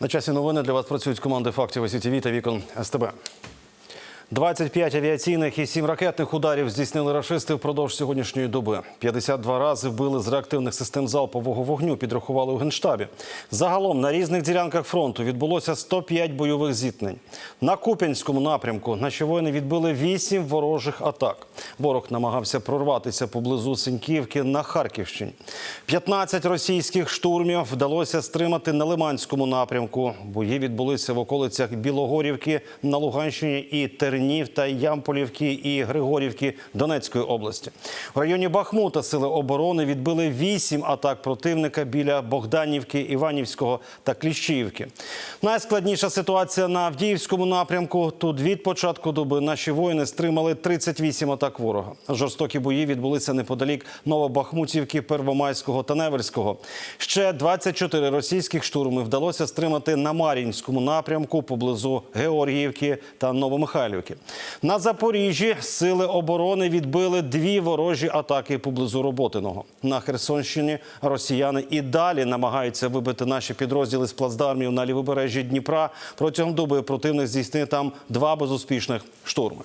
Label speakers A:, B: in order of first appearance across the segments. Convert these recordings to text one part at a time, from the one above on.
A: На часі новини для вас працюють команди фактів СІТВ та вікон СТБ. 25 авіаційних і 7 ракетних ударів здійснили рашисти впродовж сьогоднішньої доби. 52 рази вбили з реактивних систем залпового вогню, підрахували у Генштабі. Загалом на різних ділянках фронту відбулося 105 бойових зіткнень. На Куп'янському напрямку наші воїни відбили 8 ворожих атак. Ворог намагався прорватися поблизу Синьківки на Харківщині. 15 російських штурмів вдалося стримати на Лиманському напрямку. Бої відбулися в околицях Білогорівки на Луганщині і Тернів та Ямполівки і Григорівки Донецької області. В районі Бахмута сили оборони відбили 8 атак противника біля Богданівки, Іванівського та Кліщіївки. Найскладніша ситуація на Авдіївському напрямку. Тут від початку доби наші воїни стримали 38 атак ворога. Жорстокі бої відбулися неподалік Новобахмутівки, Первомайського та Невельського. Ще 24 російських штурми вдалося стримати на Мар'їнському напрямку поблизу Георгіївки та Новомихайлівки. На Запоріжжі сили оборони відбили дві ворожі атаки поблизу Роботиного. На Херсонщині росіяни і далі намагаються вибити наші підрозділи з плацдармів на лівобережжі Дніпра. Протягом доби противник здійснив там два безуспішних штурми.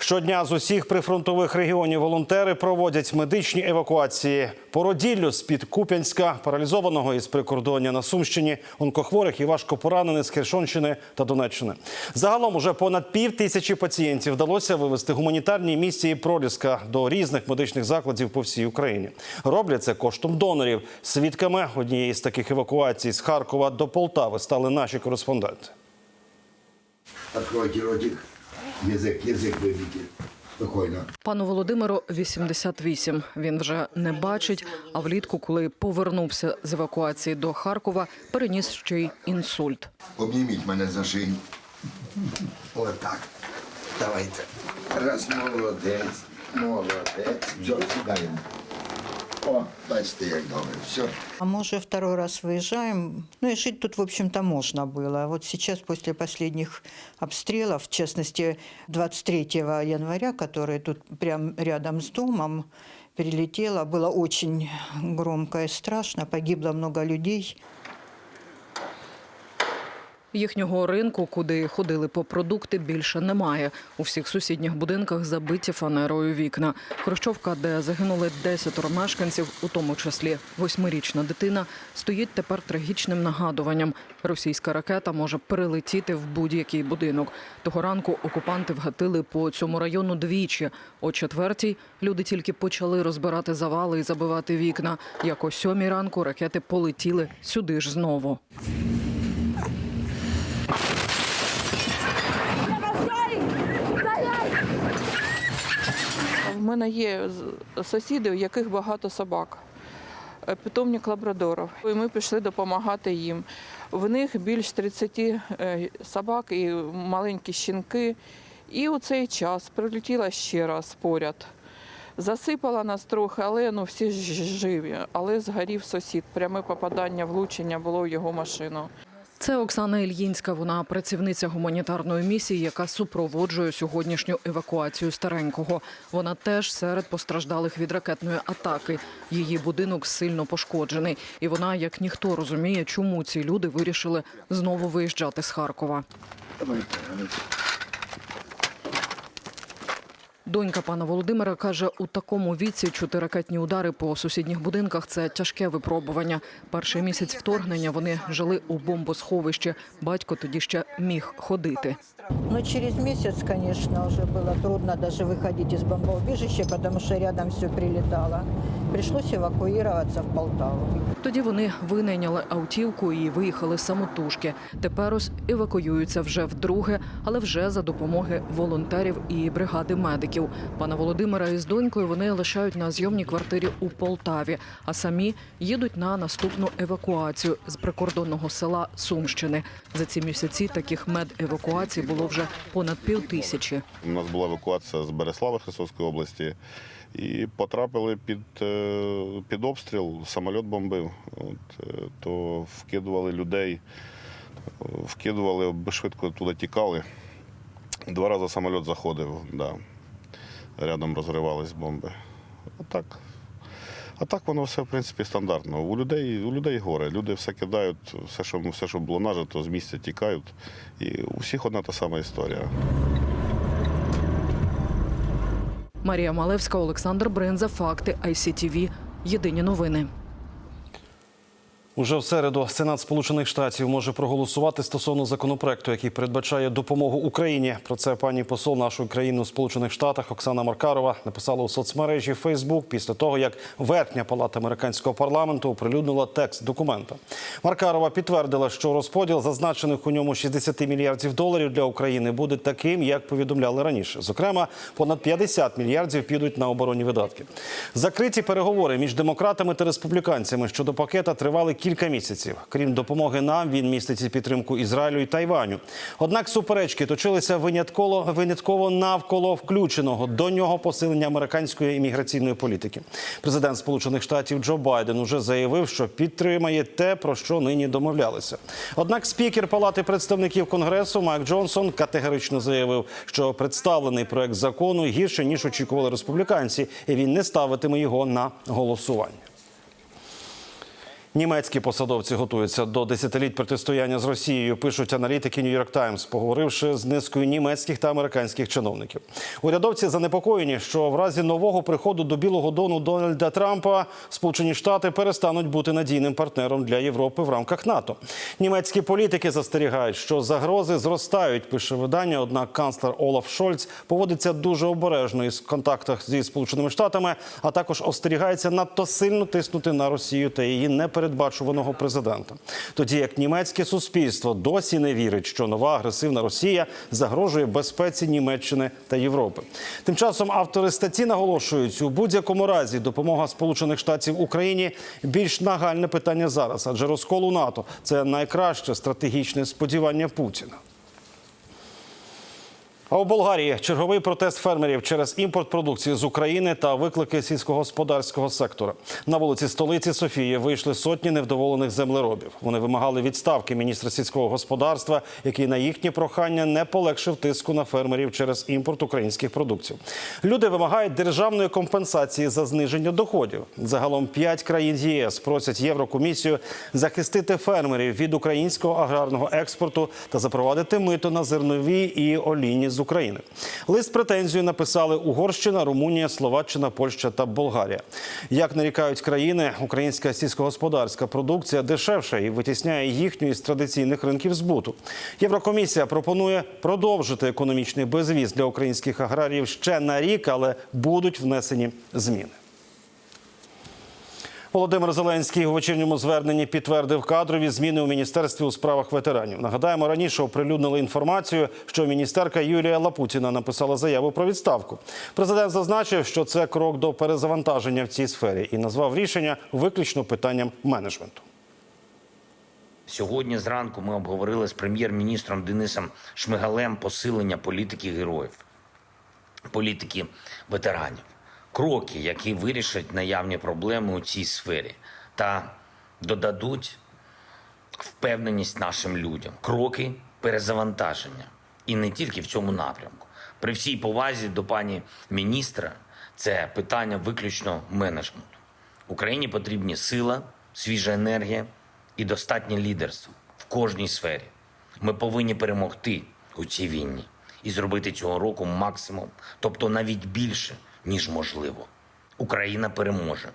A: Щодня з усіх прифронтових регіонів волонтери проводять медичні евакуації. Породіллю з-під Куп'янська, паралізованого із прикордоння на Сумщині, онкохворих і важко поранених з Херсонщини та Донеччини. Загалом уже понад пів тисячі пацієнтів вдалося вивезти гуманітарні місії проліска до різних медичних закладів по всій Україні. Роблять це коштом донорів. Свідками однієї з таких евакуацій з Харкова до Полтави стали наші кореспонденти.
B: Откройте ротик, язык, язык выбейте. Спокойно.
C: Пану Володимиру 88. Він вже не бачить. А влітку, коли повернувся з евакуації до Харкова, переніс ще й інсульт.
B: Обніміть мене за шию. Отак. Давайте. Раз, молодець, молодець. Все, сідаємо. О, бачите, як добре. Все.
D: А мы уже второй раз выезжаем. Ну и жить тут, в общем-то, можно было. Вот сейчас, после последних обстрелов, в частности, 23 января, который тут прям рядом с домом перелетело, было очень громко и страшно, погибло много людей.
C: Їхнього ринку, куди ходили по продукти, більше немає. У всіх сусідніх будинках забиті фанерою вікна. Хрущовка, де загинули 10 мешканців, у тому числі восьмирічна дитина, стоїть тепер трагічним нагадуванням. Російська ракета може перелетіти в будь-який будинок. Того ранку окупанти вгатили по цьому району двічі. О четвертій люди тільки почали розбирати завали і забивати вікна. Як о сьомій ранку ракети полетіли сюди ж знову.
E: В мене є сусіди, у яких багато собак, е, питомник лабрадорів. І ми пішли допомагати їм. В них більш 30 е, собак і маленькі щенки. І у цей час прилетіла ще раз поряд. Засипала нас трохи, але ну всі живі. Але згорів сусід. Пряме попадання, влучення було в його машину.
C: Це Оксана Ільїнська. Вона працівниця гуманітарної місії, яка супроводжує сьогоднішню евакуацію старенького. Вона теж серед постраждалих від ракетної атаки. Її будинок сильно пошкоджений, і вона, як ніхто, розуміє, чому ці люди вирішили знову виїжджати з Харкова. Донька пана Володимира каже, у такому віці чути ракетні удари по сусідніх будинках це тяжке випробування. Перший місяць вторгнення вони жили у бомбосховищі. Батько тоді ще міг ходити.
D: Ну через місяць, звісно, вже було трудно навіть виходити з бомбоубежища, потому що рядом все прилетало. Пришлось эвакуироваться в Полтаву.
C: Тоді вони винайняли автівку і виїхали самотужки. Тепер ось евакуюються вже вдруге, але вже за допомоги волонтерів і бригади медиків. Пана Володимира із донькою вони лишають на зйомній квартирі у Полтаві, а самі їдуть на наступну евакуацію з прикордонного села Сумщини. За ці місяці таких медевакуацій було вже понад пів тисячі.
F: У нас була евакуація з Береслави Херсонської області. І потрапили під, е, під обстріл, самоліт бомбив. От, е, то вкидували людей, вкидували, швидко туди тікали. Два рази самоліт заходив, да. рядом розривались бомби. Отак. А так воно все в принципі стандартно. У людей у людей горе. Люди все кидають, все, що все, що було нажито, з місця тікають. І у всіх одна та сама історія.
C: Марія Малевська, Олександр Бринза. Факти ICTV. Єдині новини.
A: Уже в середу Сенат Сполучених Штатів може проголосувати стосовно законопроекту, який передбачає допомогу Україні. Про це пані посол нашої країни у Сполучених Штатах Оксана Маркарова написала у соцмережі Facebook після того, як верхня палата американського парламенту оприлюднила текст документа. Маркарова підтвердила, що розподіл зазначених у ньому 60 мільярдів доларів для України буде таким, як повідомляли раніше. Зокрема, понад 50 мільярдів підуть на оборонні видатки. Закриті переговори між демократами та республіканцями щодо пакета тривали кілька місяців. Крім допомоги нам, він містить і підтримку Ізраїлю і Тайваню. Однак суперечки точилися винятково, винятково навколо включеного до нього посилення американської імміграційної політики. Президент Сполучених Штатів Джо Байден уже заявив, що підтримає те, про що нині домовлялися. Однак спікер Палати представників Конгресу Майк Джонсон категорично заявив, що представлений проект закону гірше ніж очікували республіканці, і він не ставитиме його на голосування. Німецькі посадовці готуються до десятиліть протистояння з Росією. Пишуть аналітики Нью-Йорк Таймс, поговоривши з низкою німецьких та американських чиновників. Урядовці занепокоєні, що в разі нового приходу до Білого Дону Дональда Трампа Сполучені Штати перестануть бути надійним партнером для Європи в рамках НАТО. Німецькі політики застерігають, що загрози зростають. Пише видання. Однак канцлер Олаф Шольц поводиться дуже обережно із контактах зі Сполученими Штатами, а також остерігається надто сильно тиснути на Росію та її непередбачуваного президента. Тоді як німецьке суспільство досі не вірить, що нова агресивна Росія загрожує безпеці Німеччини та Європи. Тим часом автори статті наголошують, у будь-якому разі допомога Сполучених Штатів Україні більш нагальне питання зараз, адже розколу НАТО це найкраще стратегічне сподівання Путіна. А у Болгарії черговий протест фермерів через імпорт продукції з України та виклики сільськогосподарського сектора. На вулиці столиці Софії вийшли сотні невдоволених землеробів. Вони вимагали відставки міністра сільського господарства, який на їхнє прохання не полегшив тиску на фермерів через імпорт українських продуктів. Люди вимагають державної компенсації за зниження доходів. Загалом п'ять країн ЄС просять Єврокомісію захистити фермерів від українського аграрного експорту та запровадити мито на зернові і олійні з України. Лист претензію написали Угорщина, Румунія, Словаччина, Польща та Болгарія. Як нарікають країни, українська сільськогосподарська продукція дешевша і витісняє їхню із традиційних ринків збуту. Єврокомісія пропонує продовжити економічний безвіз для українських аграріїв ще на рік, але будуть внесені зміни. Володимир Зеленський у вечірньому зверненні підтвердив кадрові зміни у міністерстві у справах ветеранів. Нагадаємо, раніше оприлюднили інформацію, що міністерка Юлія Лапутіна написала заяву про відставку. Президент зазначив, що це крок до перезавантаження в цій сфері і назвав рішення виключно питанням менеджменту.
G: Сьогодні зранку ми обговорили з прем'єр-міністром Денисом Шмигалем посилення політики героїв, політики ветеранів, кроки, які вирішать наявні проблеми у цій сфері та додадуть впевненість нашим людям, кроки перезавантаження. І не тільки в цьому напрямку. При всій повазі до пані міністра, це питання виключно менеджменту. Україні потрібні сила, свіжа енергія і достатнє лідерство в кожній сфері. Ми повинні перемогти у цій війні і зробити цього року максимум, тобто навіть більше, ніж можливо. Україна переможе.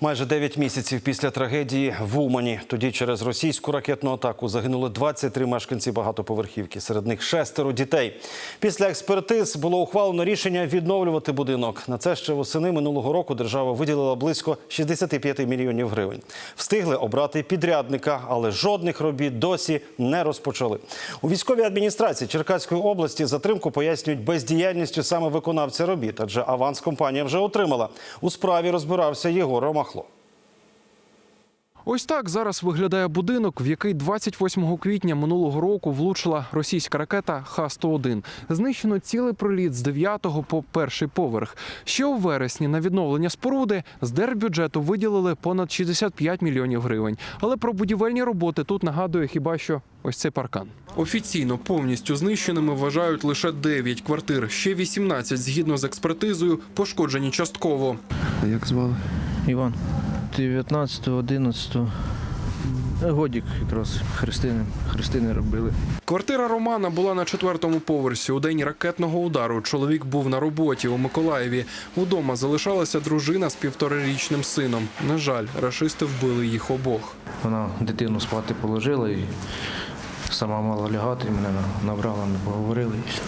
A: Майже 9 місяців після трагедії в Умані. Тоді через російську ракетну атаку загинули 23 мешканці багатоповерхівки. Серед них шестеро дітей. Після експертиз було ухвалено рішення відновлювати будинок. На це ще восени минулого року держава виділила близько 65 мільйонів гривень. Встигли обрати підрядника, але жодних робіт досі не розпочали. У військовій адміністрації Черкаської області затримку пояснюють бездіяльністю саме виконавця робіт, адже аванс компанія вже отримала. У справі розбирався Єгор Ромахло.
H: Ось так зараз виглядає будинок, в який 28 квітня минулого року влучила російська ракета Х-101. Знищено цілий проліт з 9 по перший поверх. Ще у вересні на відновлення споруди з держбюджету виділили понад 65 мільйонів гривень. Але про будівельні роботи тут нагадує хіба що ось цей паркан. Офіційно повністю знищеними вважають лише 9 квартир. Ще 18, згідно з експертизою, пошкоджені частково.
I: Як звали?
J: Іван. 19, 11. Годік якраз хрестини, хрестини робили.
H: Квартира Романа була на четвертому поверсі. У день ракетного удару чоловік був на роботі у Миколаєві. Удома залишалася дружина з півторарічним сином. На жаль, рашисти вбили їх обох.
J: Вона дитину спати положила і сама мала лягати, мене набрала, ми поговорили і все.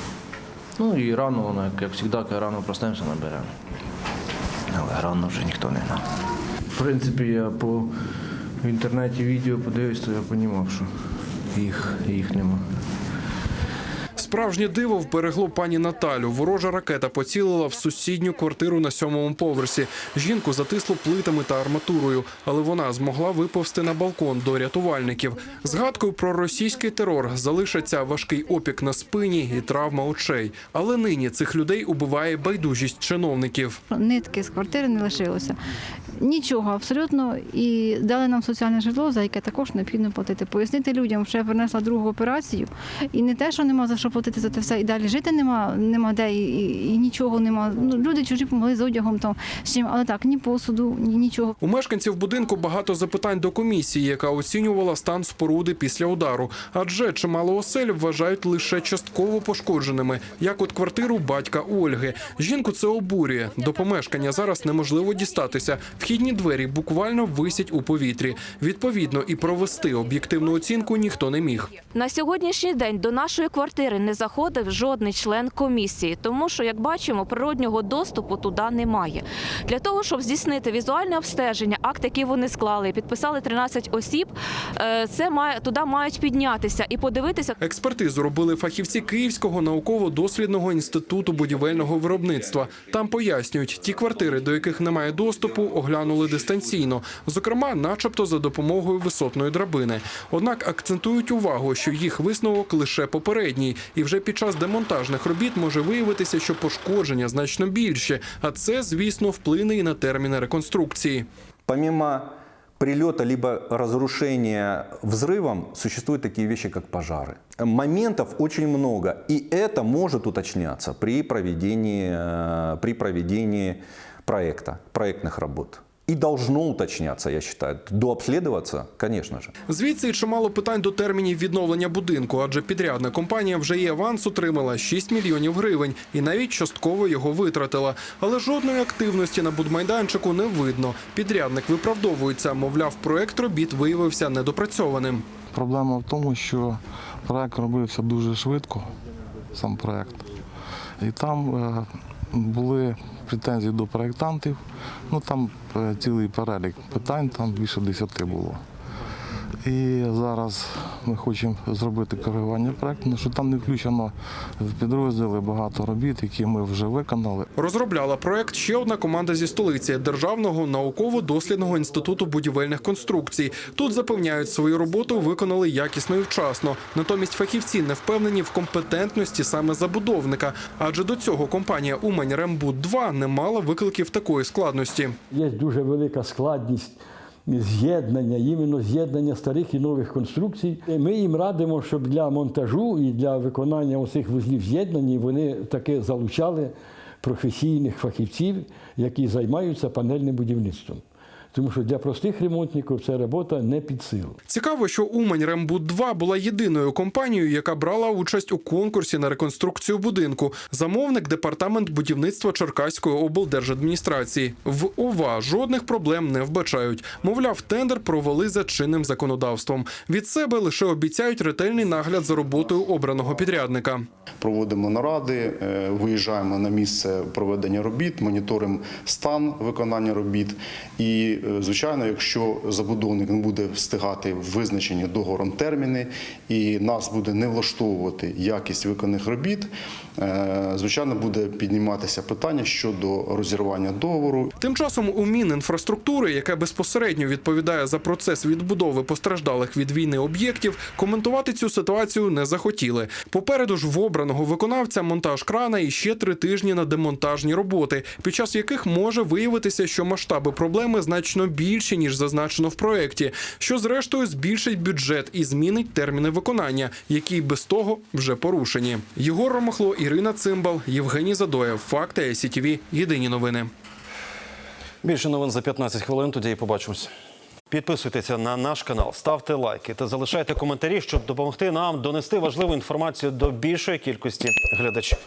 J: Ну і рано вона, як, як завжди, рано проснемося, наберемо. Але рано вже ніхто не знав. В принципі, я по в інтернеті відео подивився, то я розумів, що їх, їх нема.
H: Справжнє диво вберегло пані Наталю. Ворожа ракета поцілила в сусідню квартиру на сьомому поверсі. Жінку затисло плитами та арматурою, але вона змогла виповзти на балкон до рятувальників. Згадкою про російський терор залишиться важкий опік на спині і травма очей. Але нині цих людей убиває байдужість чиновників.
K: Нитки з квартири не лишилося. Нічого абсолютно. І дали нам соціальне житло, за яке також необхідно платити. Пояснити людям, що я перенесла другу операцію, і не те, що нема за що платити за те все, і далі жити нема, нема де, і, і, і нічого нема. Ну, люди чужі помогли з одягом там з чим, але так, ні посуду, ні нічого.
H: У мешканців будинку багато запитань до комісії, яка оцінювала стан споруди після удару. Адже чимало осель вважають лише частково пошкодженими, як от квартиру батька Ольги. Жінку це обурює. До помешкання зараз неможливо дістатися. Вхідні двері буквально висять у повітрі. Відповідно, і провести об'єктивну оцінку ніхто не міг.
L: На сьогоднішній день до нашої квартири не заходив жодний член комісії, тому що, як бачимо, природнього доступу туди немає. Для того, щоб здійснити візуальне обстеження, акт, який вони склали, підписали 13 осіб, е, це має туди мають піднятися і подивитися.
H: Експертизу робили фахівці Київського науково-дослідного інституту будівельного виробництва. Там пояснюють, ті квартири, до яких немає доступу, оглянули дистанційно, зокрема, начебто за допомогою висотної драбини. Однак акцентують увагу, що їх висновок лише попередній, і вже під час демонтажних робіт може виявитися, що пошкодження значно більше. А це, звісно, вплине і на терміни реконструкції.
M: Помимо прилета либо разрушения взрывом, существуют такие вещи, как пожары. Моментов очень много, и это может уточняться при проведении, э, при проведении проекта, проектных работ. И должно уточняться, я считаю. Дообследоваться, конечно же.
H: Звідси чимало питань до термінів відновлення будинку, адже підрядна компанія вже і аванс отримала 6 мільйонів гривень і навіть частково його витратила. Але жодної активності на будмайданчику не видно. Підрядник виправдовується, мовляв, проект робіт виявився недопрацьованим.
I: Проблема в тому, що проект робився дуже швидко, сам проект. І там е, були претензії до проєктантів. Ну там е, цілий перелік питань, там більше десяти було. І зараз ми хочемо зробити коригування проєкту, тому що там не включено в підрозділи багато робіт, які ми вже виконали.
H: Розробляла проект ще одна команда зі столиці Державного науково-дослідного інституту будівельних конструкцій. Тут запевняють, свою роботу виконали якісно і вчасно. Натомість фахівці не впевнені в компетентності саме забудовника, адже до цього компанія Умань Рембуд 2 не мала викликів такої складності.
N: Є дуже велика складність з'єднання, іменно з'єднання старих і нових конструкцій. Ми їм радимо, щоб для монтажу і для виконання усіх вузлів з'єднання вони таки залучали професійних фахівців, які займаються панельним будівництвом. Тому що для простих ремонтників ця робота не під силу.
H: Цікаво, що Умань Рембуд 2 була єдиною компанією, яка брала участь у конкурсі на реконструкцію будинку. Замовник департамент будівництва Черкаської облдержадміністрації. В ОВА жодних проблем не вбачають. Мовляв, тендер провели за чинним законодавством. Від себе лише обіцяють ретельний нагляд за роботою обраного підрядника.
F: Проводимо наради, е, виїжджаємо на місце проведення робіт, моніторимо стан виконання робіт і
O: звичайно, якщо забудовник не буде встигати визначені договором терміни і нас буде не влаштовувати якість виконаних робіт, е, звичайно, буде підніматися питання щодо розірвання договору
H: Тим часом у Мінінфраструктури, яке безпосередньо відповідає за процес відбудови постраждалих від війни об'єктів, коментувати цю ситуацію не захотіли. Попереду ж в обраного виконавця монтаж крана і ще три тижні на демонтажні роботи, під час яких може виявитися, що масштаби проблеми значно більші ніж зазначено в проєкті, що зрештою збільшить бюджет і змінить терміни виконання, які без того вже порушені. Єгор Ромахло, Ірина Цимбал, Євгеній Задоєв. Факти СІТВ. Єдині новини.
A: Більше новин за 15 хвилин. Тоді і побачимось. Підписуйтеся на наш канал, ставте лайки та залишайте коментарі, щоб допомогти нам донести важливу інформацію до більшої кількості глядачів.